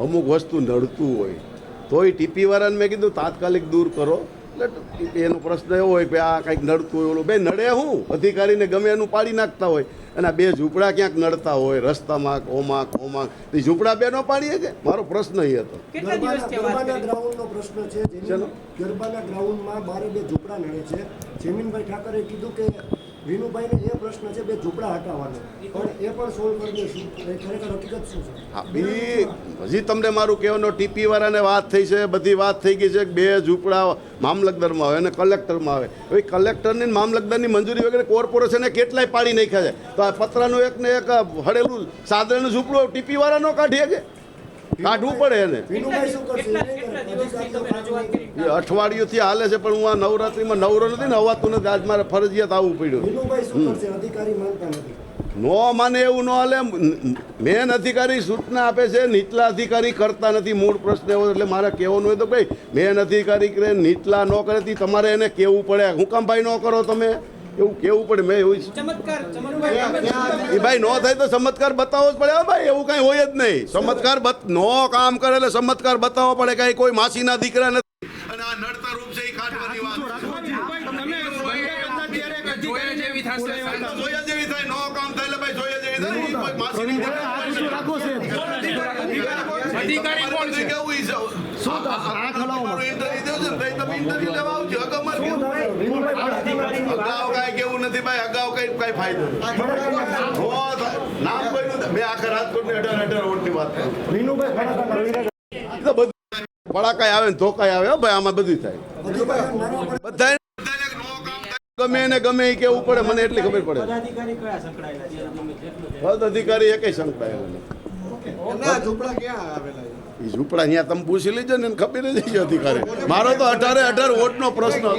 અમુક વસ્તુ નડતું હોય. તોય ટીપી વાળાને મેં કીધું તાત્કાલિક દૂર કરો. એટલે એનો પ્રશ્ન એવો હોય કે આ કંઈક નડતું હોય ઓલું. બે નડે હું? અધિકારીને ગમે એનું પાડી નાખતા હોય. અને આ બે ઝૂંપડા ક્યાંક નડતા હોય રસ્તામાં ઓમાં ઓમાં એ ઝૂંપડા બે નો પાડીએ કે? મારો પ્રશ્ન એ હતો. કેટલા દિવસથી આ વાત ગરબાના કરી? ગ્રાઉન્ડનો પ્રશ્ન છે. ગરબાના ગ્રાઉન્ડમાં બારે બે ઝૂંપડા નડે છે. જેમીનભાઈ ઠાકરે કીધું કે વિનુભાઈને એ પ્રશ્ન છે બે ઝૂંપડા હટાવવાનો. પણ એ પણ સોલ્વ કરી દેશું ખરેખર હકીકત શું છે? હા બી હજી તમને મારું કહેવાનો ટીપી વાળાને વાત થઈ છે બધી વાત થઈ ગઈ છે બે ઝૂંપડા મામલતદારમાં આવે અને કલેક્ટરમાં આવે. હવે કલેક્ટરની ને મામલતદારની મંજૂરી વગેરે કોર્પોરેશને કેટલાય પાડી નાખ્યા છે? તો આ પતરાનું એક ને એક હડેલું સાધારણ ઝૂંપડું ટીપી વાળા નો કાઢીએ છે કાઢવું પડે એને. વિનુભાઈ શું કરશે? અઠવાડિયુંથી હાલે છે પણ હું આ નવરાત્રિમાં નવરો નથી ને હવાતું નથી. આજ મારે ફરજિયાત આવવું પડ્યું. નો માને એવું ન હાલે. મેન અધિકારી સૂચના આપે છે નીચલા અધિકારી કરતા નથી. મૂળ પ્રશ્ન એવો એટલે મારે કહેવાનું હોય તો ભાઈ મેન અધિકારી કરે નીચલા ન કરે તી તમારે એને કહેવું પડે. હું કામ ભાઈ ન કરો તમે? એવું કેવું પડે. મેં એવું ચમત્કાર ચમત્કાર. એ ભાઈ નો થાય તો ચમત્કાર બતાવવો જ પડે. ભાઈ એવું કઈ હોય જ નહીં. ચમત્કાર નો કામ કરે એટલે ચમત્કાર બતાવવો પડે. કઈ કોઈ માસીના દીકરા નથી. આ નડતર રૂપ છે એ કાઢવાની વાત. જોયા જેવી થશે. જોયા જેવી થાય નો કામ થાય એટલે ભાઈ જોયા જેવી થાય. અધિકારી કોણ છે? કેવું ઈ તમે લેવા આવજો. અગાઉ કાંઈ કેવું નથી ભાઈ અગાઉ કઈ કઈ ફાયદો. નામ કોઈનું મેં આખા રાજકોટની અઢાર અઢાર વોટની વાત કરું વિનુભાઈ ખરેખર ઈ તો બધું પડાકાય આવે ને ધોકાય આવે. ભાઈ આમાં બધું થાય. બધાય ગમે એને ગમે એ કેવું પડે મને એટલી ખબર પડે. પદાધિકારી એકે સંકળાયેલા નથી. ઝૂંપડા અહીંયા તમે પૂછી લેજો ને એને ખબર જ અધિકારી. મારો તો અઢારે અઢાર વોટનો પ્રશ્ન હતો.